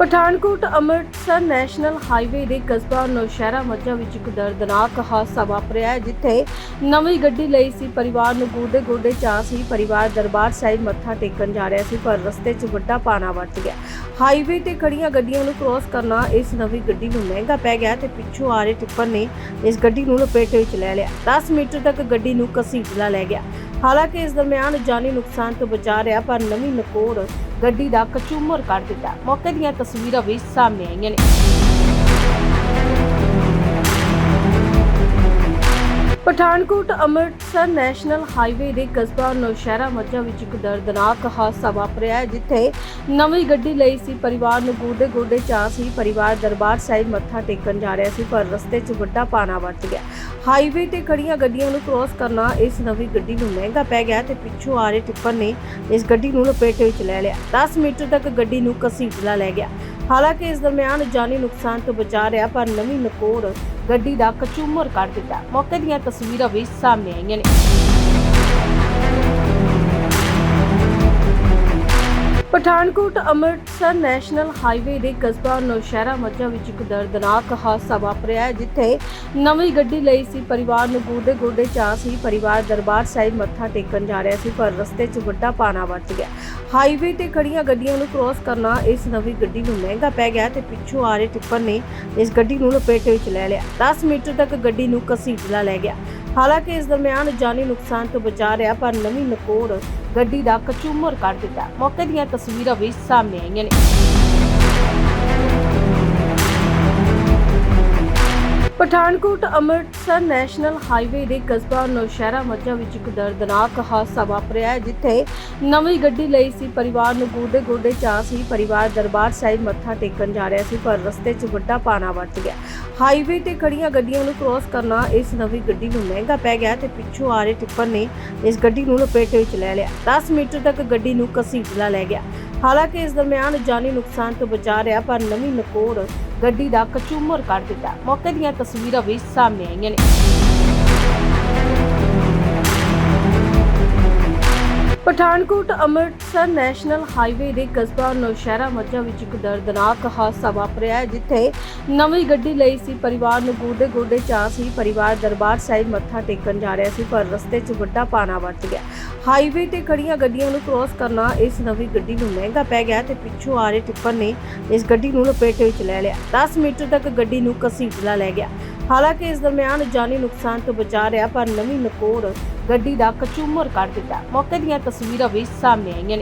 Pathankot Amritsar national highway ਦੇ ਕਸਬਾ ਨੌਸ਼ਹਿਰਾ ਮੱਝਾ ਵਿੱਚ ਇੱਕ ਦਰਦਨਾਕ ਹਾਦਸਾ ਵਾਪਰਿਆ ਹੈ, ਜਿੱਥੇ ਨਵੀਂ ਗੱਡੀ ਲਈ ਸੀ ਪਰਿਵਾਰ ਨੂੰ ਗੋਡੇ ਗੋਡੇ ਚਾਹ ਸੀ। ਪਰਿਵਾਰ ਦਰਬਾਰ ਸਾਹਿਬ ਮੱਥਾ ਟੇਕਣ ਜਾ ਰਿਹਾ ਸੀ ਪਰ ਰਸਤੇ 'ਚ ਵੱਡਾ ਪਾਣਾ ਵੱਜ ਗਿਆ। ਹਾਈਵੇ ਤੇ ਖੜੀਆਂ ਗੱਡੀਆਂ ਨੂੰ ਕ੍ਰੋਸ ਕਰਨਾ ਇਸ ਨਵੀਂ ਗੱਡੀ ਨੂੰ ਮਹਿੰਗਾ ਪੈ ਗਿਆ ਤੇ ਪਿੱਛੋਂ ਆ ਰਹੇ ਟਿੱਪਰ ਨੇ ਇਸ ਗੱਡੀ ਨੂੰ ਲਪੇਟੇ ਵਿੱਚ ਲੈ ਲਿਆ। 10 ਮੀਟਰ ਤੱਕ ਗੱਡੀ ਨੂੰ ਘਸੀਟਦਾ ਲੈ ਗਿਆ। ਹਾਲਾਂਕਿ ਇਸ ਦਰਮਿਆਨ ਜਾਨੀ ਨੁਕਸਾਨ ਤੋਂ ਬਚਾ ਰਿਹਾ, ਪਰ ਨਵੀਂ ਨਕੋਰ ਗੱਡੀ ਦਾ ਕਚੂਮਰ ਕਰ ਦਿੱਤਾ। ਮੌਕੇ ਦੀਆਂ ਤਸਵੀਰਾਂ ਵੀ ਸਾਹਮਣੇ ਆਈਆਂ ਨੇ। ਪਠਾਨਕੋਟ ਅੰਮ੍ਰਿਤਸਰ ਨੈਸ਼ਨਲ ਹਾਈਵੇ ਦੇ ਕਸਬਾ ਨੌਸ਼ਹਿਰਾ ਮੱਝਾ ਵਿੱਚ ਇੱਕ ਦਰਦਨਾਕ ਹਾਦਸਾ ਵਾਪਰਿਆ ਹੈ, ਜਿੱਥੇ ਨਵੀਂ ਗੱਡੀ ਲਈ ਸੀ ਪਰਿਵਾਰ ਨੂੰ ਗੋਡੇ ਗੋਡੇ ਚਾਹ ਸੀ। ਪਰਿਵਾਰ ਦਰਬਾਰ ਸਾਹਿਬ ਮੱਥਾ ਟੇਕਣ ਜਾ ਰਿਹਾ ਸੀ ਪਰ ਰਸਤੇ 'ਚ ਵੱਡਾ ਪਾਣਾ ਵੱਜ ਗਿਆ। ਹਾਈਵੇ ਤੇ ਖੜੀਆਂ ਗੱਡੀਆਂ ਨੂੰ ਕ੍ਰੋਸ ਕਰਨਾ ਇਸ ਨਵੀਂ ਗੱਡੀ ਨੂੰ ਮਹਿੰਗਾ ਪੈ ਗਿਆ ਤੇ ਪਿੱਛੋਂ ਆ ਰਹੇ ਟਿੱਪਰ ਨੇ ਇਸ ਗੱਡੀ ਨੂੰ ਲਪੇਟੇ ਵਿੱਚ ਲੈ ਲਿਆ। 10 ਮੀਟਰ ਤੱਕ ਗੱਡੀ ਨੂੰ ਘਸੀਟਦਾ ਲੈ ਗਿਆ। ਹਾਲਾਂਕਿ ਇਸ ਦਰਮਿਆਨ ਜਾਨੀ ਨੁਕਸਾਨ ਤੋਂ ਬਚਾ ਰਿਹਾ, ਪਰ ਨਵੀਂ ਨਕੋਰ ਗੱਡੀ ਦਾ ਕਚੂਮਰ ਕਰ ਦਿੱਤਾ। ਮੌਕੇ ਦੀਆਂ ਤਸਵੀਰਾਂ ਵੀ ਸਾਹਮਣੇ ਆਈਆਂ ਨੇ। ਪਠਾਨਕੋਟ ਅੰਮ੍ਰਿਤਸਰ ਨੈਸ਼ਨਲ ਹਾਈਵੇ ਦੇ ਕਸਬਾ ਨੌਸ਼ਹਿਰਾ ਮੱਝਾ ਵਿੱਚ ਇੱਕ ਦਰਦਨਾਕ ਹਾਦਸਾ ਵਾਪਰਿਆ ਹੈ, ਜਿੱਥੇ ਨਵੀਂ ਗੱਡੀ ਲਈ ਸੀ ਪਰਿਵਾਰ ਨੂੰ ਗੋਡੇ ਗੋਡੇ ਚਾਹ ਸੀ। ਪਰਿਵਾਰ ਦਰਬਾਰ ਸਾਹਿਬ ਮੱਥਾ ਟੇਕਣ ਜਾ ਰਿਹਾ ਸੀ ਪਰ ਰਸਤੇ 'ਚ ਵੱਡਾ ਪਾਣਾ ਵੱਜ ਗਿਆ। ਹਾਈਵੇ ਤੇ ਖੜੀਆਂ ਗੱਡੀਆਂ ਨੂੰ ਕ੍ਰੋਸ ਕਰਨਾ ਇਸ ਨਵੀਂ ਗੱਡੀ ਨੂੰ ਮਹਿੰਗਾ ਪੈ ਗਿਆ ਤੇ ਪਿੱਛੋਂ ਆ ਰਹੇ ਟਿੱਪਰ ਨੇ ਇਸ ਗੱਡੀ ਨੂੰ ਲਪੇਟੇ ਵਿੱਚ ਲੈ ਲਿਆ। 10 ਮੀਟਰ ਤੱਕ ਗੱਡੀ ਨੂੰ ਘਸੀਟਦਾ ਲੈ ਗਿਆ। ਹਾਲਾਂਕਿ ਇਸ ਦਰਮਿਆਨ ਜਾਨੀ ਨੁਕਸਾਨ ਤੋਂ ਬਚਾ ਰਿਹਾ, ਪਰ ਨਵੀਂ ਨਕੋਰ ਗੱਡੀ ਦਾ ਕਚੂਮਰ ਕਰ ਦਿੱਤਾ। ਮੌਕੇ ਦੀਆਂ ਤਸਵੀਰਾਂ ਵੀ ਸਾਹਮਣੇ ਆਈਆਂ ਨੇ। ਪਠਾਨਕੋਟ ਅੰਮ੍ਰਿਤਸਰ ਨੈਸ਼ਨਲ ਹਾਈਵੇ ਦੇ ਕਸਬਾ ਨੌਸ਼ਹਿਰਾ ਮੱਝਾ ਵਿੱਚ ਇੱਕ ਦਰਦਨਾਕ ਹਾਦਸਾ ਵਾਪਰਿਆ ਹੈ, ਜਿੱਥੇ ਨਵੀਂ ਗੱਡੀ ਲਈ ਸੀ ਪਰਿਵਾਰ ਨੂੰ ਗੋਡੇ ਗੋਡੇ ਚਾਹ ਸੀ। ਪਰਿਵਾਰ ਦਰਬਾਰ ਸਾਹਿਬ ਮੱਥਾ ਟੇਕਣ ਜਾ ਰਿਹਾ ਸੀ ਪਰ ਰਸਤੇ 'ਚ ਵੱਡਾ ਪਾਣਾ ਵੱਜ ਗਿਆ। ਹਾਈਵੇ ਤੇ ਖੜੀਆਂ ਗੱਡੀਆਂ ਨੂੰ ਕ੍ਰੋਸ ਕਰਨਾ ਇਸ ਨਵੀਂ ਗੱਡੀ ਨੂੰ ਮਹਿੰਗਾ ਪੈ ਗਿਆ ਤੇ ਪਿੱਛੋਂ ਆ ਰਹੇ ਟਿੱਪਰ ਨੇ ਇਸ ਗੱਡੀ ਨੂੰ ਲਪੇਟੇ ਵਿੱਚ ਲੈ ਲਿਆ। 10 ਮੀਟਰ ਤੱਕ ਗੱਡੀ ਨੂੰ ਘਸੀਟਦਾ ਲੈ ਗਿਆ। ਹਾਲਾਂਕਿ ਇਸ ਦਰਮਿਆਨ ਜਾਨੀ ਨੁਕਸਾਨ ਤੋਂ ਬਚਾ ਰਿਹਾ, ਪਰ ਨਵੀਂ ਨਕੋਰ ਗੱਡੀ ਦਾ ਕਚੂਮਰ ਕਰ ਦਿੱਤਾ। ਮੌਕੇ ਦੀਆਂ ਤਸਵੀਰਾਂ ਵੀ ਸਾਹਮਣੇ ਆਈਆਂ ਨੇ। ਪਠਾਨਕੋਟ ਅੰਮ੍ਰਿਤਸਰ ਨੈਸ਼ਨਲ ਹਾਈਵੇ ਦੇ ਕਸਬਾ ਨੌਸ਼ਹਿਰਾ ਮੱਝਾ ਵਿੱਚ ਇੱਕ ਦਰਦਨਾਕ ਹਾਦਸਾ ਵਾਪਰਿਆ ਹੈ, ਜਿੱਥੇ ਨਵੀਂ ਗੱਡੀ ਲਈ ਸੀ ਪਰਿਵਾਰ ਨੂੰ ਗੋਡੇ ਗੋਡੇ ਚਾਹ ਸੀ। ਪਰਿਵਾਰ ਦਰਬਾਰ ਸਾਹਿਬ ਮੱਥਾ ਟੇਕਣ ਜਾ ਰਿਹਾ ਸੀ ਪਰ ਰਸਤੇ 'ਚ ਵੱਡਾ ਪਾਣਾ ਵੱਜ ਗਿਆ। ਹਾਈਵੇ ਤੇ ਖੜੀਆਂ ਗੱਡੀਆਂ ਨੂੰ ਕ੍ਰੋਸ ਕਰਨਾ ਇਸ ਨਵੀਂ ਗੱਡੀ ਨੂੰ ਮਹਿੰਗਾ ਪੈ ਗਿਆ ਤੇ ਪਿੱਛੋਂ ਆ ਰਹੇ ਟਿੱਪਰ ਨੇ ਇਸ ਗੱਡੀ ਨੂੰ ਲਪੇਟੇ ਵਿੱਚ ਲੈ ਲਿਆ। 10 ਮੀਟਰ ਤੱਕ ਗੱਡੀ ਨੂੰ ਘਸੀਟਦਾ ਲੈ ਗਿਆ। ਹਾਲਾਂਕਿ ਇਸ ਦਰਮਿਆਨ ਜਾਨੀ ਨੁਕਸਾਨ ਤੋਂ ਬਚਾ ਰਿਹਾ, ਪਰ ਨਵੀਂ ਨਕੋਰ ਗੱਡੀ ਦਾ ਕਚੂਮਰ ਕਰ ਦਿੱਤਾ। ਮੌਕੇ ਦੀਆਂ ਤਸਵੀਰਾਂ ਵੀ ਸਾਹਮਣੇ ਆਈਆਂ ਨੇ।